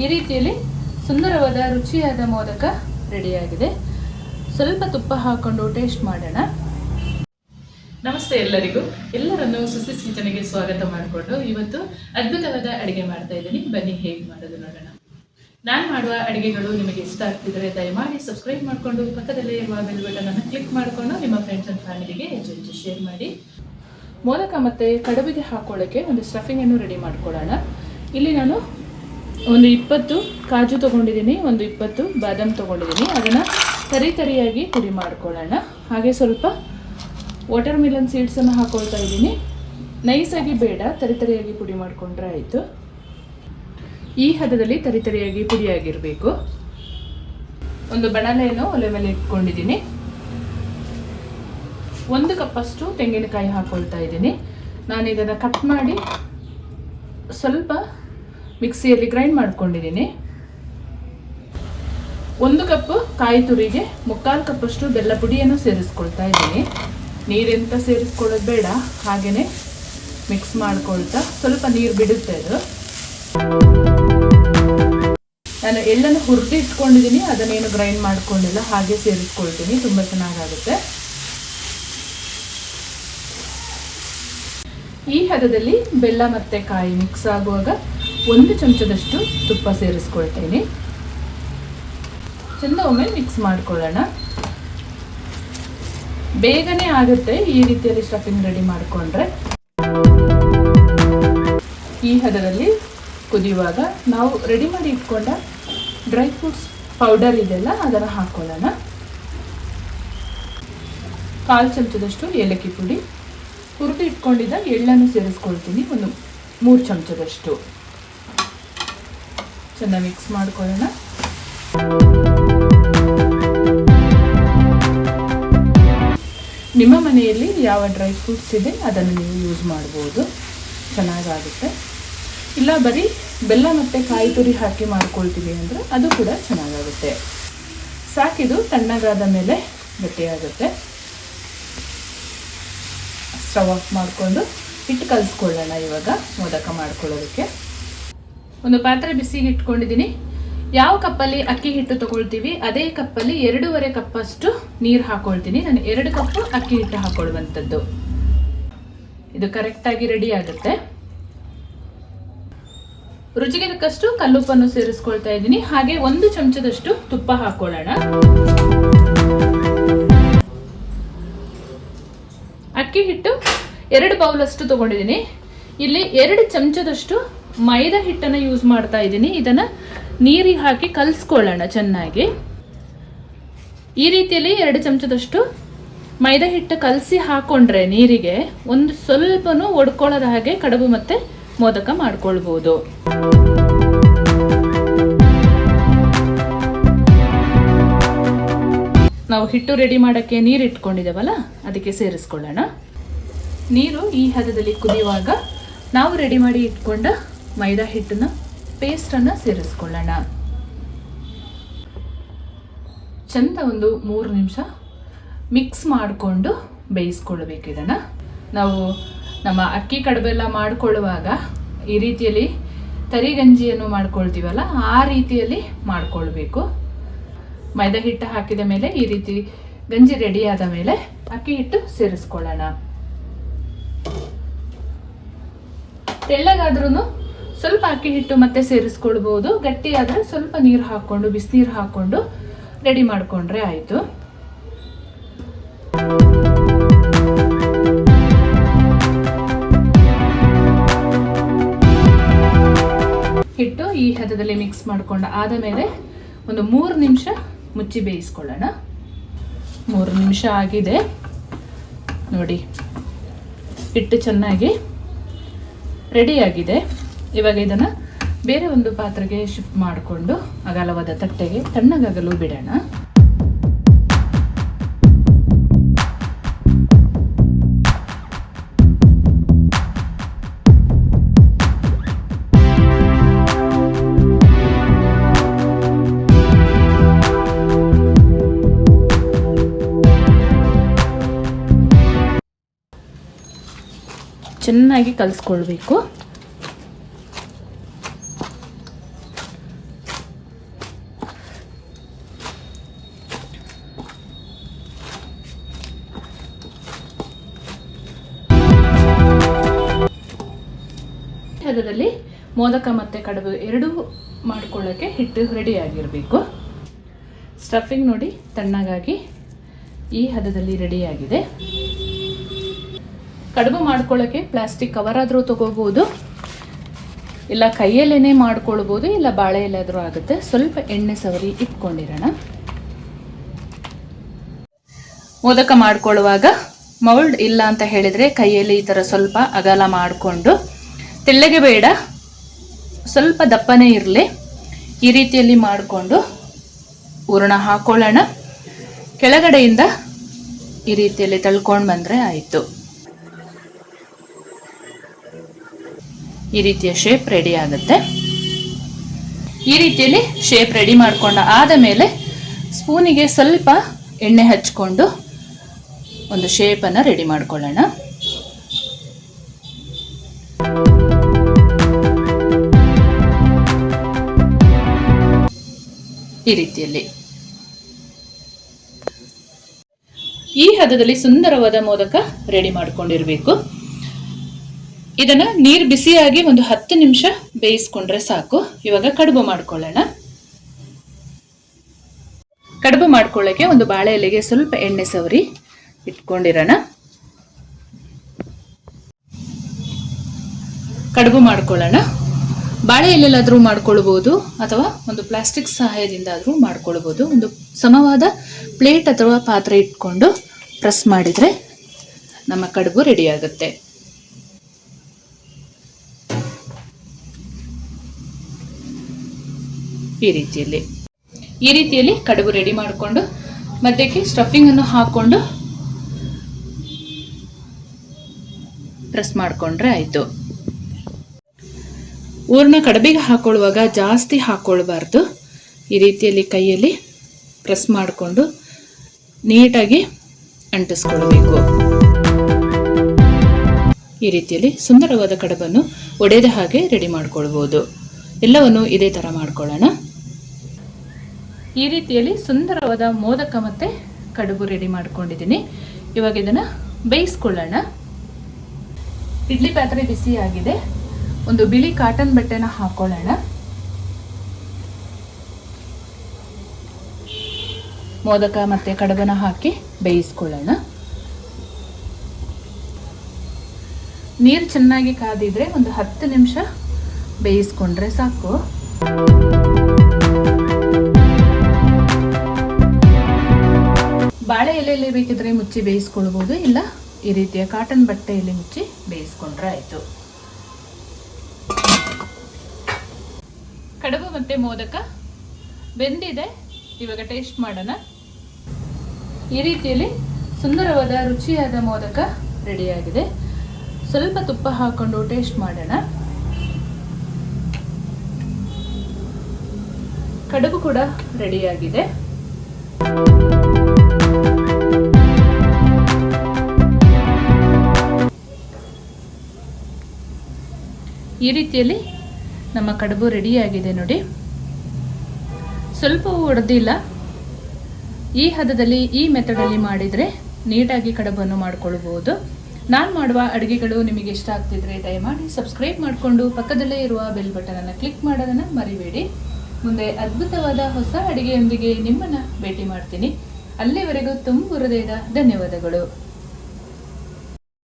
ಈ ರೀತಿಯಲ್ಲಿ ಸುಂದರವಾದ, ರುಚಿಯಾದ ಮೋದಕ ರೆಡಿಯಾಗಿದೆ. ಸ್ವಲ್ಪ ತುಪ್ಪ ಹಾಕೊಂಡು ಟೇಸ್ಟ್ ಮಾಡೋಣ. ನಮಸ್ತೆ ಎಲ್ಲರಿಗೂ. ಎಲ್ಲರನ್ನು ಸುಸಿ ಕಿಚನ್ಗೆ ಸ್ವಾಗತ ಮಾಡಿಕೊಂಡು ಇವತ್ತು ಅದ್ಭುತವಾದ ಅಡುಗೆ ಮಾಡ್ತಾ ಇದ್ದೀನಿ. ಬನ್ನಿ, ಹೇಗೆ ಮಾಡೋದು ನೋಡೋಣ. ನಾನು ಮಾಡುವ ಅಡುಗೆಗಳು ನಿಮಗೆ ಇಷ್ಟ ಆಗ್ತಿದ್ರೆ ದಯಮಾಡಿ ಸಬ್ಸ್ಕ್ರೈಬ್ ಮಾಡಿಕೊಂಡು ಪಕ್ಕದಲ್ಲೇ ಇರುವ ಬೆಲ್ ಬಟನ್ ಅನ್ನು ಕ್ಲಿಕ್ ಮಾಡಿಕೊಂಡು ನಿಮ್ಮ ಫ್ರೆಂಡ್ಸ್ ಅಂಡ್ ಫ್ಯಾಮಿಲಿಗೆ ಹೆಚ್ಚು ಹೆಚ್ಚು ಶೇರ್ ಮಾಡಿ. ಮೋದಕ ಮತ್ತು ಕಡುಬಿಗೆ ಹಾಕೊಳ್ಳೋಕ್ಕೆ ಒಂದು ಸ್ಟಫಿಂಗನ್ನು ರೆಡಿ ಮಾಡ್ಕೊಳ್ಳೋಣ. ಇಲ್ಲಿ ನಾನು ಒಂದು ಇಪ್ಪತ್ತು ಕಾಜು ತೊಗೊಂಡಿದ್ದೀನಿ, ಒಂದು ಇಪ್ಪತ್ತು ಬಾದಾಮ್ ತೊಗೊಂಡಿದ್ದೀನಿ. ಅದನ್ನು ತರಿ ತರಿಯಾಗಿ ಪುಡಿ ಮಾಡ್ಕೊಳ್ಳೋಣ. ಹಾಗೆ ಸ್ವಲ್ಪ ವಾಟರ್ ಮಿಲನ್ ಸೀಡ್ಸನ್ನು ಹಾಕೊಳ್ತಾ ಇದ್ದೀನಿ. ನೈಸಾಗಿ ಬೇಡ, ತರಿ ತರಿಯಾಗಿ ಪುಡಿ ಮಾಡಿಕೊಂಡ್ರೆ ಆಯಿತು. ಈ ಹದದಲ್ಲಿ ತರಿ ತರಿಯಾಗಿ ಪುಡಿಯಾಗಿರಬೇಕು ಒಂದು ಬಣಲೆಯನ್ನು ಒಲೆ ಮೇಲೆ ಇಟ್ಕೊಂಡಿದ್ದೀನಿ. ಒಂದು ಕಪ್ಪಷ್ಟು ತೆಂಗಿನಕಾಯಿ ಹಾಕೊಳ್ತಾ ಇದ್ದೀನಿ. ನಾನು ಇದನ್ನು ಕಟ್ ಮಾಡಿ ಸ್ವಲ್ಪ ಮಿಕ್ಸಿಯಲ್ಲಿ ಗ್ರೈಂಡ್ ಮಾಡ್ಕೊಂಡಿದ್ದೀನಿ. ಒಂದು ಕಪ್ ಕಾಯಿ ತುರಿಗೆ, ಮುಕ್ಕಾಲು ಕಪ್ಪಷ್ಟು ಬೆಲ್ಲ ಪುಡಿಯನ್ನು ಸೇರಿಸ್ಕೊಳ್ತಾ ಇದ್ದೀನಿ. ನೀರೆಂತ ಸೇರಿಸ್ಕೊಳ್ಳೋದು ಬೇಡ ಹಾಗೆಯೇ ಮಿಕ್ಸ್ ಮಾಡ್ಕೊಳ್ತಾ ಸ್ವಲ್ಪ ನೀರು ಬಿಡುತ್ತೆ ಅದು. ನಾನು ಎಳ್ಳನ್ನು ಹುರಿದು ಇಟ್ಕೊಂಡಿದ್ದೀನಿ, ಅದನ್ನೇನು ಗ್ರೈಂಡ್ ಮಾಡ್ಕೊಂಡಿಲ್ಲ, ಹಾಗೆ ಸೇರಿಸ್ಕೊಳ್ತೀನಿ, ತುಂಬ ಚೆನ್ನಾಗಾಗುತ್ತೆ. ಈ ಹದದಲ್ಲಿ ಬೆಲ್ಲ ಮತ್ತು ಕಾಯಿ ಮಿಕ್ಸ್ ಆಗುವಾಗ ಒಂದು ಚಮಚದಷ್ಟು ತುಪ್ಪ ಸೇರಿಸ್ಕೊಳ್ತೇನೆ. ಚೆಂದ ಒಮ್ಮೆ ಮಿಕ್ಸ್ ಮಾಡ್ಕೊಳ್ಳೋಣ. ಬೇಗನೆ ಆಗುತ್ತೆ ಈ ರೀತಿಯಲ್ಲಿ ಸ್ಟಫಿಂಗ್ ರೆಡಿ ಮಾಡಿಕೊಂಡ್ರೆ. ಈ ಹದದಲ್ಲಿ ಕುದಿಯುವಾಗ ನಾವು ರೆಡಿ ಮಾಡಿ ಇಟ್ಕೊಂಡ ಡ್ರೈ ಫ್ರೂಟ್ಸ್ ಪೌಡರ್ ಇದೆಲ್ಲ ಅದನ್ನು ಹಾಕೊಳ್ಳೋಣ. ಕಾಲು ಚಮಚದಷ್ಟು ಏಲಕ್ಕಿ ಪುಡಿ. ಹುರಿದು ಇಟ್ಕೊಂಡಿದ್ದ ಎಳ್ಳನ್ನು ಸೇರಿಸ್ಕೊಳ್ತೀನಿ ಒಂದು ಮೂರು ಚಮಚದಷ್ಟು. ಚೆನ್ನಾಗಿ ಮಿಕ್ಸ್ ಮಾಡ್ಕೊಳ್ಳೋಣ. ನಿಮ್ಮ ಮನೆಯಲ್ಲಿ ಯಾವ ಡ್ರೈ ಫ್ರೂಟ್ಸ್ ಇದೆ? ಅದನ್ನು ನೀವು ಯೂಸ್ ಮಾಡ್ಬೋದು. ಚೆನ್ನಾಗಾಗುತ್ತೆ. ಇಲ್ಲ ಬರೀ ಬೆಲ್ಲ ಮತ್ತು ಕಾಯಿ ತುರಿ ಹಾಕಿ ಮಾಡ್ಕೊಳ್ತೀವಿ ಅಂದರೆ ಅದು ಕೂಡ ಚೆನ್ನಾಗಾಗುತ್ತೆ. ಸಾಕಿದು ತಣ್ಣಗಾದ ಮೇಲೆ ಗಟ್ಟಿಯಾಗುತ್ತೆ. ಸ್ಟವ್ ಆಫ್ ಮಾಡಿಕೊಂಡು ಹಿಟ್ಟು ಕಲಿಸ್ಕೊಳ್ಳೋಣ ಇವಾಗ. ಮೋದಕ ಮಾಡ್ಕೊಳ್ಳೋದಕ್ಕೆ. ಒಂದು ಪಾತ್ರೆ ಬಿಸಿ ಇಟ್ಕೊಂಡಿದ್ದೀನಿ. ಯಾವ ಕಪ್ಪಲ್ಲಿ ಅಕ್ಕಿ ಹಿಟ್ಟು ತಗೊಳ್ತೀವಿ, ಅದೇ ಕಪ್ಪಲ್ಲಿ ಎರಡೂವರೆ ಕಪ್ಪಷ್ಟು ನೀರು ಹಾಕೊಳ್ತೀನಿ. ನಾನು ಎರಡು ಕಪ್ಪು ಅಕ್ಕಿ ಹಿಟ್ಟು ಹಾಕೊಳ್ಳುವಂಥದ್ದು ಇದು ಕರೆಕ್ಟಾಗಿ ರೆಡಿ ಆಗುತ್ತೆ. ರುಚಿಗೆ ತಕ್ಕಷ್ಟು ಕಲ್ಲುಪ್ಪನ್ನು ಸೇರಿಸ್ಕೊಳ್ತಾ ಇದ್ದೀನಿ. ಹಾಗೆ ಒಂದು ಚಮಚದಷ್ಟು ತುಪ್ಪ ಹಾಕೊಳ್ಳೋಣ. ಅಕ್ಕಿ ಹಿಟ್ಟು ಎರಡು ಬೌಲಷ್ಟು ತಗೊಂಡಿದ್ದೀನಿ. ಇಲ್ಲಿ ಎರಡು ಚಮಚದಷ್ಟು ಮೈದಾ ಹಿಟ್ಟನ್ನು ಯೂಸ್ ಮಾಡ್ತಾ ಇದ್ದೀನಿ. ಇದನ್ನು ನೀರಿಗೆ ಹಾಕಿ ಕಲಿಸ್ಕೊಳ್ಳೋಣ ಚೆನ್ನಾಗಿ. ಈ ರೀತಿಯಲ್ಲಿ ಎರಡು ಚಮಚದಷ್ಟು ಮೈದಾ ಹಿಟ್ಟು ಕಲಸಿ ಹಾಕೊಂಡ್ರೆ ನೀರಿಗೆ ಒಂದು ಸ್ವಲ್ಪನೂ ಒಡ್ಕೊಳ್ಳೋದ ಹಾಗೆ ಕಡುಬು ಮತ್ತು ಮೋದಕ ಮಾಡ್ಕೊಳ್ಬೋದು. ನಾವು ಹಿಟ್ಟು ರೆಡಿ ಮಾಡೋಕ್ಕೆ ನೀರು ಇಟ್ಕೊಂಡಿದ್ದೇವಲ್ಲ, ಅದಕ್ಕೆ ಸೇರಿಸ್ಕೊಳ್ಳೋಣ. ನೀರು ಈ ಹದದಲ್ಲಿ ಕುದಿಯುವಾಗ ನಾವು ರೆಡಿ ಮಾಡಿ ಇಟ್ಕೊಂಡ ಮೈದಾ ಹಿಟ್ಟನ್ನ ಪೇಸ್ಟನ್ನು ಸೇರಿಸ್ಕೊಳ್ಳೋಣ. ಚಂದ ಒಂದು ಮೂರು ನಿಮಿಷ ಮಿಕ್ಸ್ ಮಾಡಿಕೊಂಡು ಬೇಯಿಸ್ಕೊಳ್ಬೇಕು ಇದನ್ನು. ನಾವು ನಮ್ಮ ಅಕ್ಕಿ ಕಡಬೆಲ್ಲ ಮಾಡ್ಕೊಳ್ಳುವಾಗ ಈ ರೀತಿಯಲ್ಲಿ ತರಿಗಂಜಿಯನ್ನು ಮಾಡ್ಕೊಳ್ತೀವಲ್ಲ, ಆ ರೀತಿಯಲ್ಲಿ ಮಾಡಿಕೊಳ್ಬೇಕು. ಮೈದಾ ಹಿಟ್ಟು ಹಾಕಿದ ಮೇಲೆ ಈ ರೀತಿ ಗಂಜಿ ರೆಡಿಯಾದ ಮೇಲೆ ಅಕ್ಕಿ ಹಿಟ್ಟು ಸೇರಿಸ್ಕೊಳ್ಳೋಣ. ತೆಳ್ಳಗಾದ್ರೂ ಸ್ವಲ್ಪ ಅಕ್ಕಿ ಹಿಟ್ಟು ಮತ್ತೆ ಸೇರಿಸ್ಕೊಳ್ಬೋದು ಗಟ್ಟಿ ಸ್ವಲ್ಪ ನೀರು ಹಾಕ್ಕೊಂಡು, ಬಿಸಿನೀರು ಹಾಕ್ಕೊಂಡು ರೆಡಿ ಮಾಡಿಕೊಂಡ್ರೆ ಆಯಿತು. ಹಿಟ್ಟು ಈ ಹದದಲ್ಲಿ ಮಿಕ್ಸ್ ಮಾಡ್ಕೊಂಡು ಆದ ಮೇಲೆ ಒಂದು ಮೂರು ನಿಮಿಷ ಮುಚ್ಚಿ ಬೇಯಿಸ್ಕೊಳ್ಳೋಣ. ಮೂರು ನಿಮಿಷ ಆಗಿದೆ. ನೋಡಿ, ಹಿಟ್ಟು ಚೆನ್ನಾಗಿ ರೆಡಿಯಾಗಿದೆ ಇವಾಗ ಇದನ್ನು ಬೇರೆ ಒಂದು ಪಾತ್ರೆಗೆ ಶಿಫ್ಟ್ ಮಾಡಿಕೊಂಡು ಅಗಲವಾದ ತಟ್ಟೆಗೆ ತಣ್ಣಗಾಗಲು ಬಿಡೋಣ. ಚೆನ್ನಾಗಿ ಕಲಿಸ್ಕೊಳ್ಬೇಕು. ಹದದಲ್ಲಿ ಮೋದಕ ಮತ್ತು ಕಡುಬು ಎರಡೂ ಮಾಡ್ಕೊಳ್ಳೋಕ್ಕೆ ಹಿಟ್ಟು ರೆಡಿಯಾಗಿರಬೇಕು. ಸ್ಟಫಿಂಗ್ ನೋಡಿ ತಣ್ಣಗಾಗಿ ಈ ಹದದಲ್ಲಿ ರೆಡಿಯಾಗಿದೆ. ಕಡುಬು ಮಾಡ್ಕೊಳ್ಳೋಕ್ಕೆ ಪ್ಲಾಸ್ಟಿಕ್ ಕವರ್ ಆದರೂ ತಗೋಬೋದು. ಇಲ್ಲ ಕೈಯಲ್ಲೇ ಮಾಡ್ಕೊಳ್ಬೋದು, ಇಲ್ಲ ಬಾಳೆ ಎಲ್ಲಾದರೂ ಆಗುತ್ತೆ. ಸ್ವಲ್ಪ ಎಣ್ಣೆ ಸವರಿ ಇಟ್ಕೊಂಡಿರೋಣ. ಮೋದಕ ಮಾಡ್ಕೊಳ್ಳುವಾಗ ಮೌಲ್ಡ್ ಇಲ್ಲ ಅಂತ ಹೇಳಿದರೆ ಕೈಯಲ್ಲಿ ಈ ಥರ ಸ್ವಲ್ಪ ಅಗಲ ಮಾಡಿಕೊಂಡು ತೆಳ್ಳಗೆ ಬೇಡ. ಸ್ವಲ್ಪ ದಪ್ಪನೇ ಇರಲಿ. ಈ ರೀತಿಯಲ್ಲಿ ಮಾಡಿಕೊಂಡು ಹೂರಣ ಹಾಕೊಳ್ಳೋಣ. ಕೆಳಗಡೆಯಿಂದ ಈ ರೀತಿಯಲ್ಲಿ ತಳ್ಕೊಂಡು ಬಂದರೆ ಆಯಿತು. ಈ ರೀತಿಯ ಶೇಪ್ ರೆಡಿ ಆಗುತ್ತೆ. ಈ ರೀತಿಯಲ್ಲಿ ಶೇಪ್ ರೆಡಿ ಮಾಡ್ಕೊಂಡ ಆದ ಮೇಲೆ ಸ್ಪೂನಿಗೆ ಸ್ವಲ್ಪ ಎಣ್ಣೆ ಹಚ್ಕೊಂಡು ಒಂದು ಶೇಪನ್ನು ರೆಡಿ ಮಾಡ್ಕೊಳ್ಳೋಣ. ಈ ರೀತಿಯಲ್ಲಿ. ಈ ಹದದಲ್ಲಿ ಸುಂದರವಾದ ಮೋದಕ ರೆಡಿ ಮಾಡಿಕೊಂಡಿರಬೇಕು. ಇದನ್ನ ನೀರು ಬಿಸಿಯಾಗಿ ಒಂದು ಹತ್ತು ನಿಮಿಷ ಬೇಯಿಸ್ಕೊಂಡ್ರೆ ಸಾಕು. ಇವಾಗ ಕಡುಬು ಮಾಡ್ಕೊಳ್ಳೋಣ. ಕಡುಬು ಮಾಡ್ಕೊಳ್ಳೋಕೆ ಒಂದು ಬಾಳೆ ಎಲೆಗೆ ಸ್ವಲ್ಪ ಎಣ್ಣೆ ಸವರಿ ಇಟ್ಕೊಂಡಿರೋಣ. ಕಡುಬು ಮಾಡ್ಕೊಳ್ಳೋಣ. ಬಾಳೆ ಎಲೆಲ್ಲಾದರೂ ಮಾಡ್ಕೊಳ್ಬೋದು, ಅಥವಾ ಒಂದು ಪ್ಲಾಸ್ಟಿಕ್ ಸಹಾಯದಿಂದ ಆದರೂ ಮಾಡ್ಕೊಳ್ಬೋದು. ಒಂದು ಸಮವಾದ ಪ್ಲೇಟ್ ಅಥವಾ ಪಾತ್ರೆ ಇಟ್ಕೊಂಡು ಪ್ರೆಸ್ ಮಾಡಿದರೆ ನಮ್ಮ ಕಡುಬು ರೆಡಿ ಆಗುತ್ತೆ. ಈ ರೀತಿಯಲ್ಲಿ. ಈ ರೀತಿಯಲ್ಲಿ ಕಡುಬು ರೆಡಿ ಮಾಡಿಕೊಂಡು, ಮಧ್ಯಕ್ಕೆ ಸ್ಟಫಿಂಗ್ ಅನ್ನು ಹಾಕೊಂಡು ಪ್ರೆಸ್ ಮಾಡಿಕೊಂಡ್ರೆ ಆಯಿತು. ಊರ್ನ ಕಡಬಿಗೆ ಹಾಕೊಳ್ಳುವಾಗ ಜಾಸ್ತಿ ಹಾಕ್ಕೊಳ್ಬಾರ್ದು ಈ ರೀತಿಯಲ್ಲಿ ಕೈಯಲ್ಲಿ ಪ್ರೆಸ್ ಮಾಡಿಕೊಂಡು ನೀಟಾಗಿ ಅಂಟಿಸ್ಕೊಳ್ಬೇಕು. ಈ ರೀತಿಯಲ್ಲಿ ಸುಂದರವಾದ ಕಡಬನ್ನು ಒಡೆದ ಹಾಗೆ ರೆಡಿ ಮಾಡ್ಕೊಳ್ಬೋದು. ಎಲ್ಲವನ್ನು ಇದೇ ಥರ ಮಾಡ್ಕೊಳ್ಳೋಣ. ಈ ರೀತಿಯಲ್ಲಿ ಸುಂದರವಾದ ಮೋದಕ ಮತ್ತು ಕಡುಬು ರೆಡಿ ಮಾಡ್ಕೊಂಡಿದ್ದೀನಿ. ಇವಾಗ ಇದನ್ನು ಬೇಯಿಸ್ಕೊಳ್ಳೋಣ. ಇಡ್ಲಿ ಪಾತ್ರೆ ಬಿಸಿ ಆಗಿದೆ ಒಂದು ಬಿಳಿ ಕಾಟನ್ ಬಟ್ಟೆನ ಹಾಕೊಳ್ಳೋಣ. ಮೋದಕ ಮತ್ತು ಕಡಬನ ಹಾಕಿ ಬೇಯಿಸ್ಕೊಳ್ಳೋಣ. ನೀರು ಚೆನ್ನಾಗಿ ಕಾದಿದ್ರೆ ಒಂದು ಹತ್ತು ನಿಮಿಷ ಬೇಯಿಸ್ಕೊಂಡ್ರೆ ಸಾಕು. ಬಾಳೆ ಎಲೆಯಲ್ಲಿ ಬೇಕಿದ್ರೆ ಮುಚ್ಚಿ ಬೇಯಿಸ್ಕೊಳ್ಬೋದು, ಇಲ್ಲ ಈ ರೀತಿಯ ಕಾಟನ್ ಬಟ್ಟೆಯಲ್ಲಿ ಮುಚ್ಚಿ ಬೇಯಿಸ್ಕೊಂಡ್ರೆ ಆಯಿತು. ಕಡುಬು ಮತ್ತು ಮೋದಕ ಬೆಂದಿದೆ. ಇವಾಗ ಟೇಸ್ಟ್ ಮಾಡೋಣ. ಈ ರೀತಿಯಲ್ಲಿ ಸುಂದರವಾದ, ರುಚಿಯಾದ ಮೋದಕ ರೆಡಿಯಾಗಿದೆ. ಸ್ವಲ್ಪ ತುಪ್ಪ ಹಾಕೊಂಡು ಟೇಸ್ಟ್ ಮಾಡೋಣ. ಕಡುಬು ಕೂಡ ರೆಡಿಯಾಗಿದೆ. ಈ ರೀತಿಯಲ್ಲಿ ನಮ್ಮ ಕಡುಬು ರೆಡಿಯಾಗಿದೆ ನೋಡಿ. ಸ್ವಲ್ಪವೂ ಒಡೆದಿಲ್ಲ. ಈ ಹದದಲ್ಲಿ ಈ ಮೆಥಡಲ್ಲಿ ಮಾಡಿದರೆ ನೀಟಾಗಿ ಕಡುಬನ್ನು ಮಾಡಿಕೊಳ್ಬೋದು. ನಾನು ಮಾಡುವ ಅಡುಗೆಗಳು ನಿಮಗೆ ಇಷ್ಟ ಆಗ್ತಿದ್ರೆ ದಯಮಾಡಿ ಸಬ್ಸ್ಕ್ರೈಬ್ ಮಾಡಿಕೊಂಡು ಪಕ್ಕದಲ್ಲೇ ಇರುವ ಬೆಲ್ ಬಟನನ್ನು ಕ್ಲಿಕ್ ಮಾಡೋದನ್ನು ಮರಿಬೇಡಿ. ಮುಂದೆ ಅದ್ಭುತವಾದ ಹೊಸ ಅಡುಗೆಯೊಂದಿಗೆ ನಿಮ್ಮನ್ನು ಭೇಟಿ ಮಾಡ್ತೀನಿ. ಅಲ್ಲಿವರೆಗೂ ತುಂಬ ಹೃದಯದ ಧನ್ಯವಾದಗಳು.